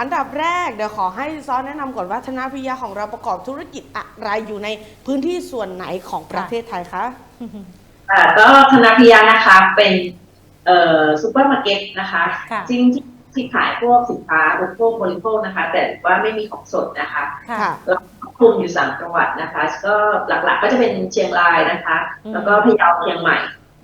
อันดับแรกเดี๋ยวขอให้ซอสแนะนำก่อนว่าธนาพิยาของเราประกอบธุรกิจอะไรอยู่ในพื้นที่ส่วนไหนของประเทศไทยคะอ่าก็ธนาพิยานะคะเป็นเอ่อซูเปอร์มาร์เก็ตนะคะ ค่ะ จริงที่ที่ขายพวกสินค้าอุปโภคบริโภคนะคะ แต่ว่าไม่มีของสดนะคะ ค่ะค่ะเราคลุมอยู่สามจังหวัดนะคะ ก็หลักๆก็จะเป็นเชียงรายนะคะ อืมแล้วก็พะเยาเชียงใหม่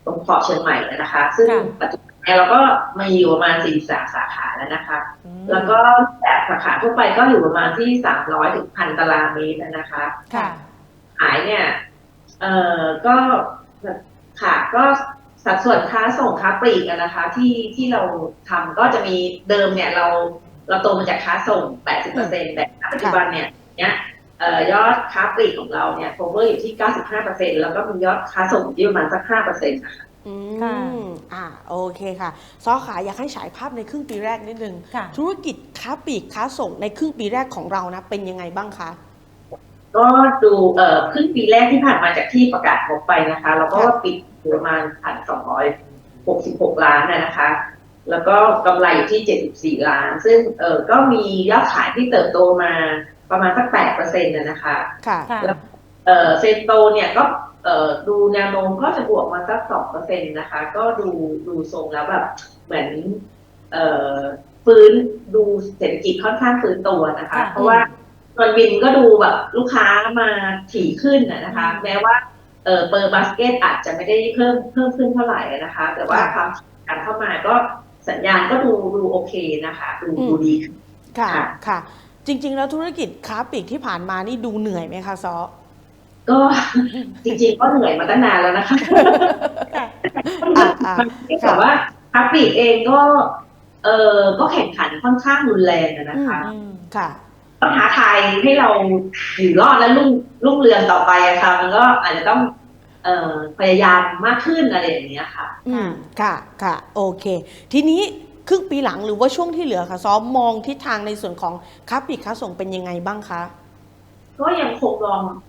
ตรงขอบเชียงใหม่นะคะ ซึ่งค่ะ ปัจจุบัน เนี่ยเราก็มาอยู่ประมาณสี่สาสาขาแล้วนะคะอืมแล้วก็แบบสาขาทั่วไปก็อยู่ประมาณที่สามร้อยถึงพันตารางเมตรนะคะค่ะขายเนี่ย เอ่อก็ค่ะก็สัดส่วนค้าส่งค้าปลีกอะนะคะ ที่ที่เราทำก็จะมีเดิมเนี่ยเราเราโตมาจากค้าส่ง 80เปอร์เซ็นต์แต่ณปัจจุบันเนี่ยเนี่ยเอ่อยอดค้าปลีกของเราเนี่ย cover อยู่ที่ 95เปอร์เซ็นต์แล้วก็มียอดค้าส่งอยู่ที่ประมาณสัก5เปอร์เซ็นต์นะคะ อืค่ะมอ่าโอเคค่ะ ซอขาอยากให้ฉายภาพในครึ่งปีแรกนิดนึง ค่ะ ธุรกิจค้าปลีกค้าส่งในครึ่งปีแรกของเรานะเป็นยังไงบ้างคะ ก็ดูเอ่อครึ่งปีแรกที่ผ่านมาจากที่ประกาศงบไปนะคะแล้วก็ปิดอยู่ประมาณพันสองร้อยหกสิบหกล้านนะนะคะ แล้วก็กำไรอยู่ที่เจ็ดสิบสี่ล้าน ซึ่งเออก็มียอดขายที่เติบโตมาประมาณสักแปดเปอร์เซ็นต์นะคะค่ะ ค่ะ เออเซนโตเนี่ยก็เออ ดูแนวโน้มก็จะบวกมาสักสองเปอร์เซ็นต์นะคะ ก็ดูดูทรงแล้วแบบเหมือนเออฟื้นดูเศรษฐกิจค่อนข้างฟื้นตัวนะคะค่ะเพราะว่าส่วนวินก็ดูแบบลูกค้ามาถี่ขึ้นนะนะคะอืมแม้ว่าเออเปอร์บาสเกตอาจจะไม่ได้เพิ่มเพิ่มขึ้นเท่าไหร่นะคะ แต่ว่าความถี่การเข้ามาก็สัญญาณก็ดูดูโอเคนะคะดูอืมดูดีขึ้นค่ะค่ะค่ะ จริง ๆ แล้วธุรกิจค้าปลีกที่ผ่านมานี่ดูเหนื่อยไหมคะซอ ก็จริงๆก็เหนื่อยมาตั้งนานแล้วนะคะค่ะอ่าอ่าแต่ว่าทัพปีกเองก็ เออก็แข่งขันค่อนข้างรุนแรงอะนะคะอืมค่ะก็ท้าทายให้เราอยู่รอดและรุ่งรุ่งเรืองต่อไปอะค่ะ มันก็อาจจะต้องเอ่อพยายามมากขึ้นอะไรอย่างเงี้ยค่ะ อืมค่ะ ค่ะ โอเค ทีนี้ครึ่งปีหลังหรือว่าช่วงที่เหลือค่ะซ้อมมองทิศทางในส่วนของค้าปลีกค้าส่งเป็นยังไงบ้างคะ ก็ยังคงลองเอ่อ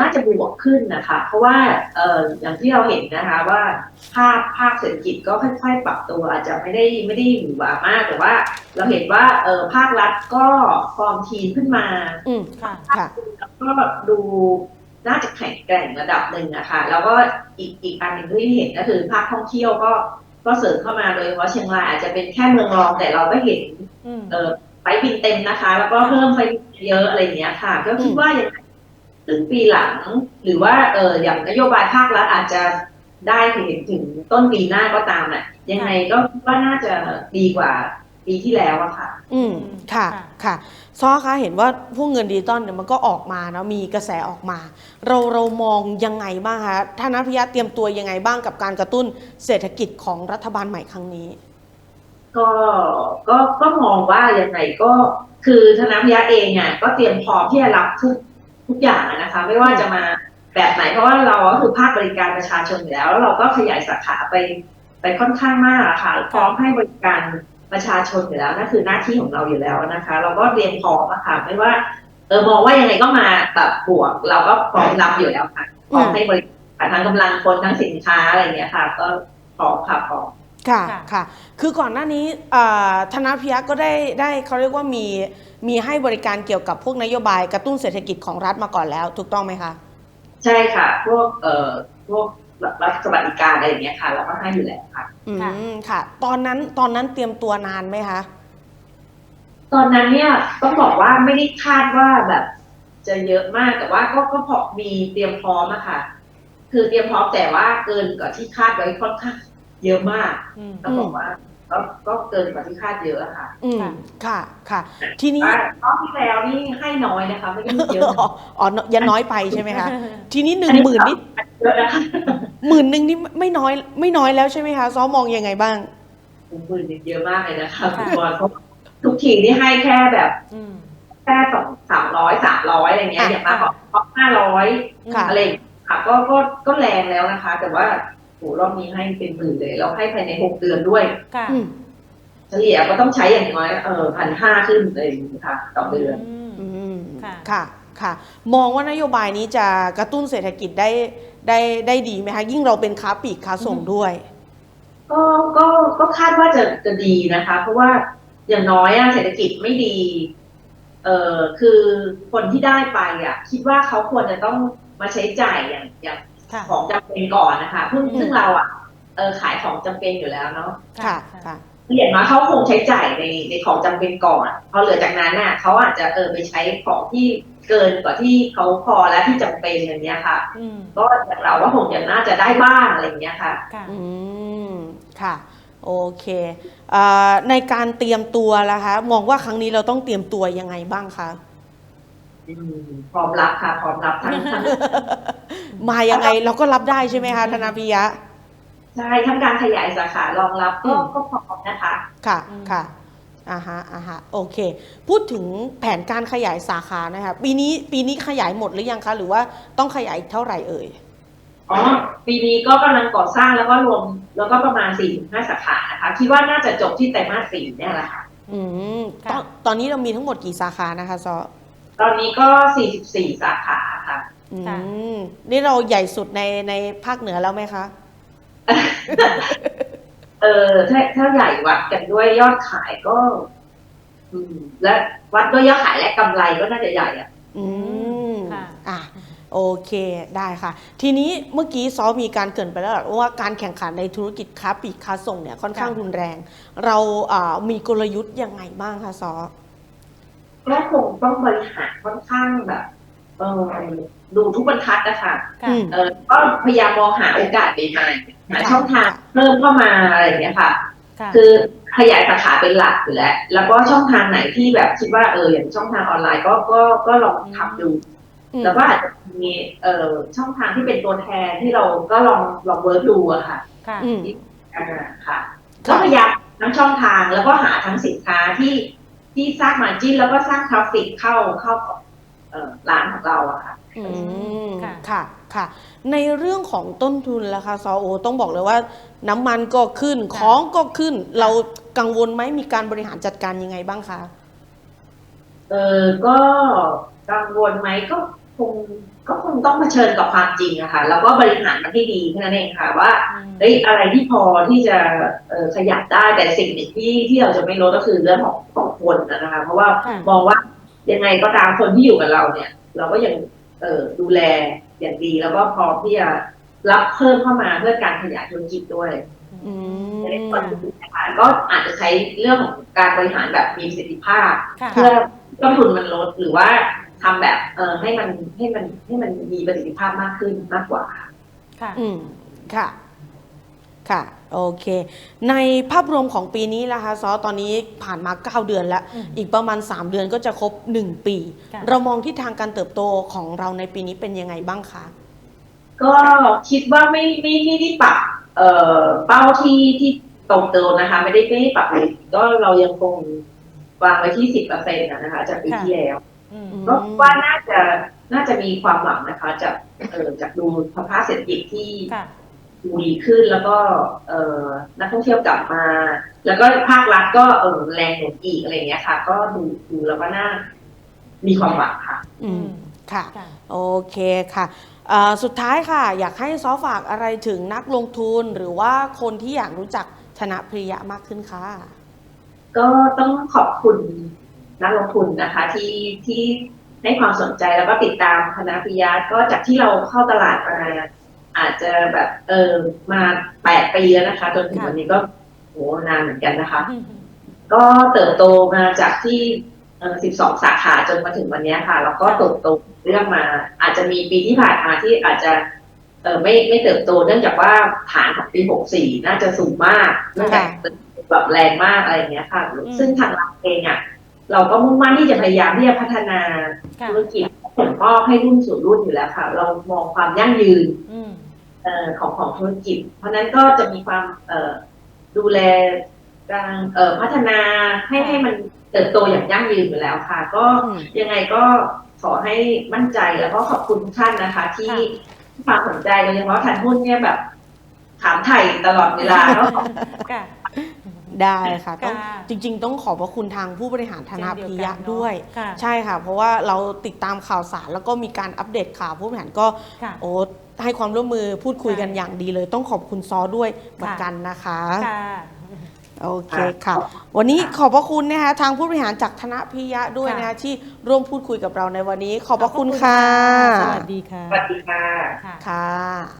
น่าจะบวกขึ้นนะคะ เพราะว่าเอ่ออย่างที่เราเห็นนะคะว่าภาพภาพเศรษฐกิจก็ค่อยๆ ปรับตัวอาจจะไม่ได้ไม่ได้หวือหวามาก แต่ว่าเราเห็นว่าเออภาครัฐก็ฟอร์มทีมขึ้นมาอืมค่ะค่ะแล้วก็ดูน่าจะแข็งแกร่งระดับหนึ่งนะคะแล้วก็อีกอีกอันหนึ่งที่เห็นก็คือภาคท่องเที่ยวก็ก็เสริมเข้ามาโดยเฉพาะเชียงรายอาจจะเป็นแค่เมืองรองแต่เราก็เห็นอืมเออไฟล์บินเต็มนะคะ แล้วก็เพิ่มไฟล์บินเยอะอะไรอย่างเงี้ยค่ะ ก็คิดว่ายังไง ถึงปีหลัง หรือว่าเอออย่างนโยบายภาครัฐอาจจะได้ถึงถึงต้นปีหน้าก็ตามอะยังไงก็คิดว่าน่าจะดีกว่าปีที่แล้วอะค่ะ อืมค่ะค่ะค่ะซอคะเห็นว่าพวกเงินดิจิตอลเนี่ยมันก็ออกมาเนาะมีกระแสออกมา เราเรามองยังไงบ้างคะท่านนัทพิยะเตรียมตัวยังไงบ้างกับการกระตุ้นเศรษฐกิจของรัฐบาลใหม่ครั้งนี้ก็ก็ก็มองว่ายังไงก็คือธนาพิยะเองอะก็เตรียมพร้อมที่จะรับทุก ทุกอย่างนะคะ ไม่ว่าจะมาแบบไหนเพราะว่าเราก็คือภาคบริการประชาชนอยู่แล้วแล้วเราก็ขยายสาขาไปไปค่อนข้างมากอะค่ะพร้อมให้บริการประชาชนอยู่แล้วนั่นคือหน้าที่ของเราอยู่แล้วนะคะ เราก็เตรียมพร้อมอะค่ะ ไม่ว่าเออมองว่ายังไงก็มาแบบบวก เราก็พร้อมรับอยู่แล้วค่ะพร้อมให้บริการทั้งกำลังคนทั้งสินค้าอะไรเงี้ยค่ะ ก็พร้อมค่ะพร้อม ค่ะค่ะ ค่ะ คือก่อนหน้านี้อ่าธนาพิยะก็ได้ได้เขาเรียกว่ามีมีให้บริการเกี่ยวกับพวกนโยบายกระตุ้นเศรษฐกิจของรัฐมาก่อนแล้ว ถูกต้องไหมคะ ใช่ค่ะ พวกเอ่อพวกรัฐสวัสดิการอะไรอย่างเงี้ยค่ะเราก็ให้อยู่แล้วค่ะ อืค่ะ มค่ะ ตอนนั้นตอนนั้นเตรียมตัวนานไหมคะ ตอนนั้นเนี่ยต้องบอกว่าไม่ได้คาดว่าแบบจะเยอะมากแต่ว่าก็ก็พอมีเตรียมพร้อมอะค่ะ คือเตรียมพร้อมแต่ว่าเกินกว่าที่คาดไว้ค่อนข้าง เยอะมากอืมต้องบอกว่าก็ก็เกินกว่าที่คาดเยอะอะค่ะ อืมค่ะ ค่ะค่ะทีนี้ว่ารอบที่แล้วนี่ให้น้อยนะคะไม่ได้ให้เยอะ อ๋ออ๋ออยังน้อยไปใช่ไหมคะ ทีนี้หนึ่งหมื่นนี่เยอะนะคะหมื่นหนึ่งนี่ไม่น้อย ไม่น้อยแล้วใช่ไหมคะ ซ้อมมองยังไงบ้างหมื่นเยอะมากเลยนะคะค่ะคุณบอลเพราะทุกทีนี่ให้แค่แบบอืมแค่สองสามร้อยสามร้อยอะไรเงี้ยอะอย่างมากก็ห้าร้อยค่ะอะไรอย่างเงี้ยค่ะ ก็ก็ก็แรงแล้วนะคะ แต่ว่า โหรอบนี้ให้เป็นหมื่นเลย เราให้ภายในหกเดือนด้วย ค่ะอืมเฉลี่ยก็ต้องใช้อย่างน้อยเออพันห้าขึ้นเลยค่ะต่อเดือน ม อืมค่ะ ค่ะ ค่ะ มองว่านโยบายนี้จะกระตุ้นเศรษฐกิจได้ได้ได้ดีไหมคะ ยิ่งเราเป็นค้าปลีกค้าส่งด้วย ก็ก็ก็คาดว่าจะจะดีนะคะ เพราะว่าอย่างน้อยอะเศรษฐกิจไม่ดี เอ่อคือคนที่ได้ไปอะคิดว่าเขาควรจะต้องมาใช้จ่ายอย่างอย่างค่ะ ของจำเป็นก่อนนะคะซึ่งอืมซึ่งเราอะเออขายของจำเป็นอยู่แล้วเนาะค่ะค่ะอย่างน้อยเขาคงใช้จ่ายในในของจำเป็นก่อนพอเหลือจากนั้นน่ะเขาอาจจะเออไปใช้ของที่เกินกว่าที่เขาพอและที่จำเป็นอย่างเงี้ยค่ะอืมก็อย่างเราก็คงจะน่าจะได้บ้างอะไรอย่างเงี้ยค่ะค่ะอืมค่ะโอเคเอ่อในการเตรียมตัวล่ะคะ มองว่าครั้งนี้เราต้องเตรียมตัวยังไงบ้างคะอืม พร้อมรับค่ะพร้อมรับทั้งทั้งมายังไงเราก็รับได้ใช่ไหมคะธนาพิยะใช่ทั้งการขยายสาขารองรับก็อืมก็พร้อมนะคะ ค่ะอืมค่ะอ่าฮะอ่าฮะโอเค พูดถึงแผนการขยายสาขานะคะปีนี้ปีนี้ขยายหมดหรือยังคะ หรือว่าต้องขยายอีกเท่าไหร่เอ่ยอ๋อปีนี้ก็กำลังก่อสร้างแล้วก็รวมแล้วก็ประมาณ4ี่ถึงห้าสาขานะคะคิดว่าน่าจะจบที่ไตรมาสสี่เนี่ยแหละค่ะอืมค่ะตอนตอนนี้เรามีทั้งหมดกี่สาขานะคะซอ ตอนนี้ก็ 44 สาขาค่ะ อืค่ะ มนี่เราใหญ่สุดในในภาคเหนือแล้วไหมคะ เออถ้าถ้าใหญ่วัดกันด้วยยอดขายก็ อืม และวัดด้วยยอดขายและกำไรก็น่าจะใหญ่อะอืมค่ะ อะ โอเคได้ค่ะ ทีนี้เมื่อกี้ซอมีการเกรินไปแล้วว่าการแข่งขันในธุรกิจค้าปลีกค้าส่งเนี่ยค่อนข้างค่ะรุนแรง เราอ่ามีกลยุทธ์ยังไงบ้างคะซอ ก็คงต้องบริหารค่อนข้างแบบ เออดูทุกบรรทัดนะคะค่ะอืมเออก็พยายามมองหาโอกาสใหม่ๆหาค่ะช่องทางเพิ่มเข้ามาอะไรอย่างเงี้ยค่ะค่ะ คือขยายสาขาเป็นหลักอยู่แล้ว แล้วก็ช่องทางไหนที่แบบคิดว่าเอออย่างช่องทางออนไลน์ก็ก็ก็ลองทำดูอืมแล้วก็อาจจะมีเอ่อช่องทางที่เป็นตัวแทนที่เราก็ลองลองเวิร์กดูอะค่ะค่ะอืมอ่าค่ะค่ะก็พยายามทั้งช่องทางแล้วก็หาทั้งสินค้าที่ ที่สร้างมาจิ้นแล้วก็สร้างทราฟฟิกเข้าเข้าเอ่อร้านของเราอะค่ะอืมค่ะค่ะค่ะ ในเรื่องของต้นทุนล่ะคะซอโอ ต้องบอกเลยว่า น้ำมันก็ขึ้นค่ะของก็ขึ้น เรากังวลไหมมีการบริหารจัดการยังไงบ้างคะเออก็กังวลไหมก็คง ก็คงต้องเผชิญกับความจริงอะค่ะแล้วก็บริหารมันให้ดีแค่นั้นเองค่ะว่าอืมเอ้ยอะไรที่พอที่จะเอ่อขยับได้แต่สิ่งหนึ่งที่ที่เราจะไม่ลดก็คือเรื่องของของคนนะคะ เพราะว่าค่ะมองว่ายังไงก็ตามคนที่อยู่กับเราเนี่ย เราก็ยังเอ่อดูแลอย่างดีแล้วก็พร้อมที่จะรับเพิ่มเข้ามาเพื่อการขยายธุรกิจด้วยอืในมส่วนอื่นนะคะก็อาจจะใช้เรื่องของการบริหารแบบมีประสิทธิภาพค่ะเพื่อต้นทุนมันลดหรือว่า ทำแบบเออให้มันให้มันให้มันมีประสิทธิภาพมากขึ้นมากกว่าค่ะ อืมค่ะ ค่ะ โอเค ในภาพรวมของปีนี้ล่ะคะซอตอนนี้ผ่านมา 9 เดือนแล้วอืมอีกประมาณ 3 เดือนก็จะครบ 1 ปีค่ะเรามองที่ทางการเติบโตของเราในปีนี้เป็นยังไงบ้างคะก็คิดว่าไม่ไม่ไม่ได้ปรับเอ่อเป้าที่ที่ตรงเติมนะคะ ไม่ได้ไม่ได้ปรับเลยก็เรายังคงวางไว้ที่สิบเปอร์เซ็นต์นะคะ จากปีที่แล้วอืม ก็ว่าน่าจะน่าจะมีความหวังนะคะ จากเอ่อจากดูสภาพเศรษฐกิจที่ค่ะดูดีขึ้นแล้วก็เอ่อนักท่องเที่ยวกลับมา แล้วก็ภาครัฐก็เออแรงหนุนอีกอะไรอย่างเงี้ยค่ะ ก็ดูดูแล้วก็น่ามีความหวังค่ะ อืมค่ะค่ะโอเคค่ะเอ่อสุดท้ายค่ะ อยากให้ซอฝากอะไรถึงนักลงทุนหรือว่าคนที่อยากรู้จักธนพริยะมากขึ้นค่ะ ก็ต้องขอบคุณ นักลงทุนนะคะที่ที่ให้ความสนใจแล้วก็ติดตามคณะพิยาก็จากที่เราเข้าตลาดมาอาจจะแบบเออมาแปดปีแล้วนะคะ จนถึงค่ะวันนี้ก็โหนานเหมือนกันนะคะอืมก็เติบโตมาจากที่เอ่อ12สาขาจนมาถึงวันนี้ค่ะ แล้วก็เติบโตเรื่องมา อาจจะมีปีที่ผ่านมาที่อาจจะเออไม่ไม่เติบโตเนื่องจากว่าฐานของปี64น่าจะสูงมากเนื่องจากแบบแรงมากอะไรอย่างเงี้ยค่ะ ซึ่งทางเราเองอะ เราก็มุ่งมั่นที่จะพยายามที่จะพัฒนาค่ะธุรกิจส่งมอบให้รุ่นสู่รุ่นอยู่แล้วค่ะ เรามองความยั่งยืนอืมเอ่อของของธุรกิจ เพราะฉะนั้นก็จะมีความเอ่อดูแลการเอ่อพัฒนาให้ให้มันเติบโตอย่างยั่งยืนอยู่แล้วค่ะ ก็อืมยังไงก็ขอให้มั่นใจแล้วก็ขอบคุณทุกท่านนะคะที่ค่ะที่ความสนใจโดยเฉพาะทันหุ้นเนี่ยแบบ ถามไถ่ตลอดเวลาแล้วขอบค่ะ ได้ค่ะต้องค่ะจริง ๆ ต้องขอบพระคุณทางผู้บริหารธนพริยะเช่นเดียวกันเนอะด้วยค่ะใช่ค่ะ เพราะว่าเราติดตามข่าวสารแล้วก็มีการอัปเดตข่าวผู้บริหารก็ค่ะโอ้ให้ความร่วมมือพูดคุยกันค่ะอย่างดีเลย ต้องขอบคุณซอด้วยเหมือนกันนะคะ ค่ะ โอเคค่ะ วันนี้ขอบพระคุณนะคะทางผู้บริหารจากธนพิยะด้วยนะคะที่ร่วมพูดคุยกับเราในวันนี้ ขอบพระคุณค่ะ สวัสดีค่ะ สวัสดีค่ะ ค่ะค่ะ